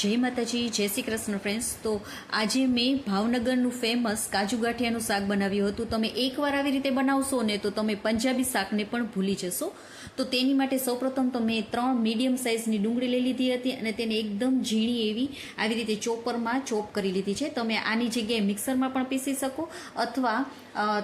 જય માતાજી, જય શ્રી કૃષ્ણ ફ્રેન્ડ્સ તો આજે મેં ભાવનગરનું ફેમસ કાજુ ગાંઠિયાનું શાક બનાવ્યું હતું. તમે એકવાર આવી રીતે બનાવશો ને તો તમે પંજાબી શાકને પણ ભૂલી જશો. તો તેની માટે સૌપ્રથમ તો મેં ત્રણ મીડિયમ સાઇઝની ડુંગળી લઈ લીધી હતી અને તેને એકદમ ઝીણી એવી આવી રીતે ચોપરમાં ચોપ કરી લીધી છે. તમે આની જગ્યાએ મિક્સરમાં પણ પીસી શકો અથવા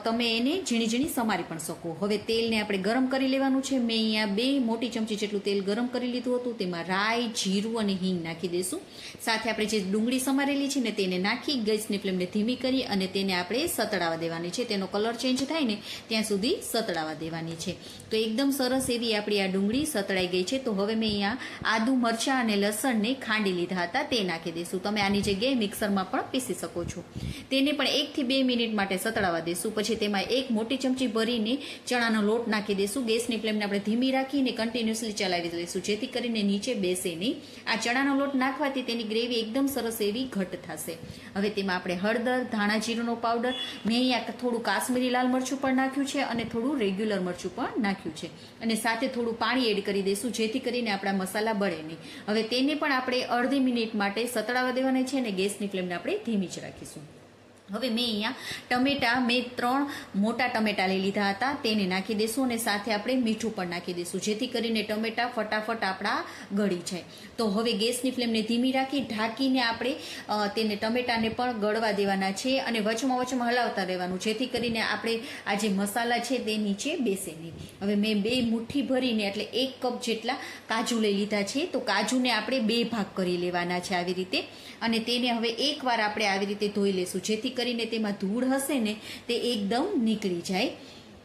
તમે એને ઝીણી ઝીણી સમારી પણ શકો. હવે તેલને આપણે ગરમ કરી લેવાનું છે. મેં અહીંયા બે મોટી ચમચી જેટલું તેલ ગરમ કરી લીધું હતું. તેમાં રાઈ, જીરું અને હિંગ નાખી દઈશું. સાથે આપણે જે ડુંગળી સમારેલી છે ને તેને નાખી, ગેસની ફ્લેમને ધીમી કરી અને તેને આપણે સતડાવા દેવાની છે. તેનો કલર ચેન્જ થાય ને ત્યાં સુધી સતડાવા દેવાની છે. તો એકદમ સરસ એવી આપણી આ ડુંગળી સતળાઈ ગઈ છે. તો હવે મેં અહીંયા આદુ, મરચાં અને લસણને ખાંડી લીધા હતા. તે નાખી દઈશું. તમે આની જગ્યાએ મિક્સરમાં પણ પીસી શકો છો. તેને પણ એકથી બે મિનિટ માટે સતળાવા દઈશું. પછી તેમાં એક મોટી ચમચી ભરીને ચણાનો લોટ નાખી દઈશું. ગેસની ફ્લેમને આપણે ધીમી રાખીને કન્ટિન્યુઅસલી ચલાવી દઈશું. જેથી કરીને નીચે બેસે નહીં આ ચણાનો લોટ નાખવાથી તેની ગ્રેવી એકદમ સરસ એવી ઘટ થશે. હવે તેમાં આપણે હળદર ધાણા જીરુંનો પાવડર મેં અહીંયા થોડું કાશ્મીરી લાલ મરચું પણ નાખ્યું છે અને થોડું રેગ્યુલર મરચું પણ નાખ્યું છે. અને સાથે થોડું પાણી એડ કરી દઈશું, જેથી કરીને આપણા મસાલા બળે નહીં. હવે તેને પણ આપણે અડધી મિનિટ માટે સતળાવા દેવાના છે અને ગેસની ફ્લેમને આપણે ધીમી જ રાખીશું. હવે મેં અહીંયા ટમેટા મેં ત્રણ મોટા ટમેટા લઈ લીધા હતા, તેને નાખી દઈશું અને સાથે આપણે મીઠું પણ નાખી દઈશું, જેથી કરીને ટમેટા ફટાફટ આપણા ગળી જાય. તો હવે ગેસની ફ્લેમને ધીમી રાખી ઢાંકીને આપણે તેને ટમેટાને પણ ગળવા દેવાના છે અને વચમાં વચમાં હલાવતા રહેવાનું, જેથી કરીને આપણે આ જે મસાલા છે તે નીચે બેસે નહીં. હવે મેં બે મુઠ્ઠી ભરીને એટલે એક કપ જેટલા કાજુ લઈ લીધા છે, તો કાજુને આપણે બે ભાગ કરી લેવાના છે આવી રીતે. અને તેને હવે એકવાર આપણે આવી રીતે ધોઈ લેશું, જેથી કરીને તેમાં ધૂળ હશે ને તે એકદમ નીકળી જાય.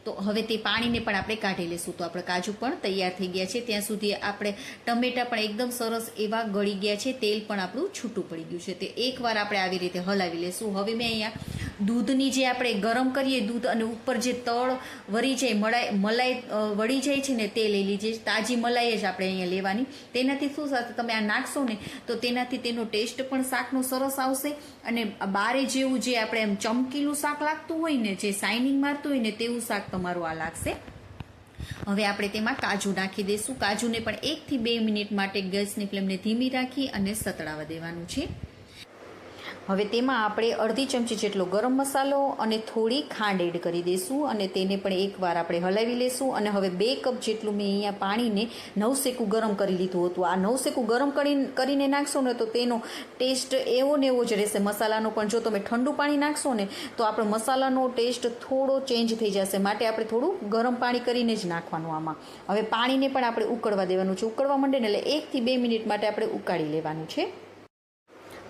તો હવે તે પાણીને પણ આપણે કાઢી લેશું. તો આપણે કાજુ પણ તૈયાર થઈ ગયા છે. ત્યાં સુધી આપણે ટમેટા પણ એકદમ સરસ એવા ગળી ગયા છે. તેલ પણ આપણું છૂટું પડી ગયું છે. તે એકવાર આપણે આવી રીતે હલાવી લેશું. હવે મેં અહીંયા દૂધની જે આપણે ગરમ કરીએ દૂધ અને ઉપર જે તળ વળી જાય મલાઈ મલાઈ વળી જાય છે ને તે લઈ લીજે. તાજી મલાઈ જ આપણે અહીંયા લેવાની. તેનાથી શું થશે? તમે આ નાખશો ને, તો તેનાથી તેનો ટેસ્ટ પણ શાકનો સરસ આવશે અને બારે જેવું જે આપણે એમ ચમકીલું શાક લાગતું હોય ને, જે શાઇનિંગ મારતું હોય ને, તેવું શાક તમારું આ લાગશે. હવે આપણે તેમાં કાજુ નાખી દઈશું. કાજુને પણ એકથી બે મિનિટ માટે ગેસની ફ્લેમને ધીમી રાખી અને સતળાવા દેવાનું છે. હવે તેમાં આપણે અડધી ચમચી જેટલો ગરમ મસાલો અને થોડી ખાંડ એડ કરી દઈશું અને તેને પણ એકવાર આપણે હલાવી લેશું અને હવે બે કપ જેટલું મેં અહીંયા પાણીને નવસેકું ગરમ કરી લીધું હતું. આ નવસેકું ગરમ કરી કરીને નાખશો ને તો તેનો ટેસ્ટ એવો ને એવો જ રહેશે. મસાલાનો પણ જો તમે ઠંડુ પાણી નાખશો ને તો આપણો મસાલાનો ટેસ્ટ થોડો ચેન્જ થઈ જશે. માટે આપણે થોડું ગરમ પાણી કરીને જ નાખવાનું આમાં. હવે પાણીને પણ આપણે ઉકળવા દેવાનું છે. ઉકળવા માંડે ને એટલે એકથી બે મિનિટ માટે આપણે ઉકાળી લેવાનું છે.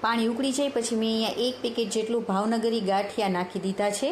પાણી ઉકળી જાય પછી મેં અહીંયા એક પેકેટ જેટલું ભાવનગરી ગાંઠિયા નાખી દીધા છે.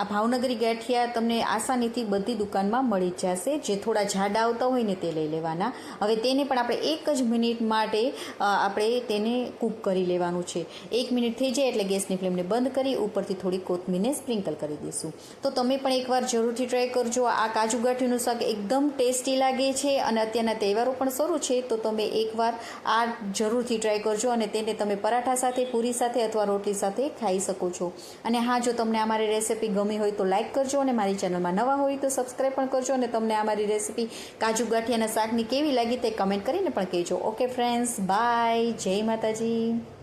આ ભાવનગરી ગાંઠિયા તમને આસાનીથી બધી દુકાનમાં મળી જશે. જે થોડા જાડા આવતા હોય ને તે લઈ લેવાના. હવે તેને પણ આપણે એક જ મિનિટ માટે આપણે તેને કૂક કરી લેવાનું છે. એક મિનિટ થઈ જાય એટલે ગેસની ફ્લેમને બંધ કરી ઉપરથી થોડી કોથમીરને સ્પ્રિંકલ કરી દઈશું. તો તમે પણ એકવાર જરૂરથી ટ્રાય કરજો. આ કાજુ ગાંઠીનું શાક એકદમ ટેસ્ટી લાગે છે અને અત્યારના તહેવારો પણ શરૂ છે. તો તમે એકવાર આ જરૂરથી ટ્રાય કરજો અને તેને તમે પરાઠા સાથે, પૂરી સાથે અથવા રોટલી સાથે ખાઈ શકો છો. અને હા, જો તમને અમારી રેસિપી ગમી હોય તો લાઇક કરજો અને મારી ચેનલમાં નવા હોય તો સબસ્ક્રાઈબ પણ કરજો અને તમને આ મારી રેસીપી કાજુ ગાંઠિયાના શાકની કેવી લાગી તે કમેન્ટ કરીને પણ કહેજો. ઓકે ફ્રેન્ડ્સ બાય જય માતાજી.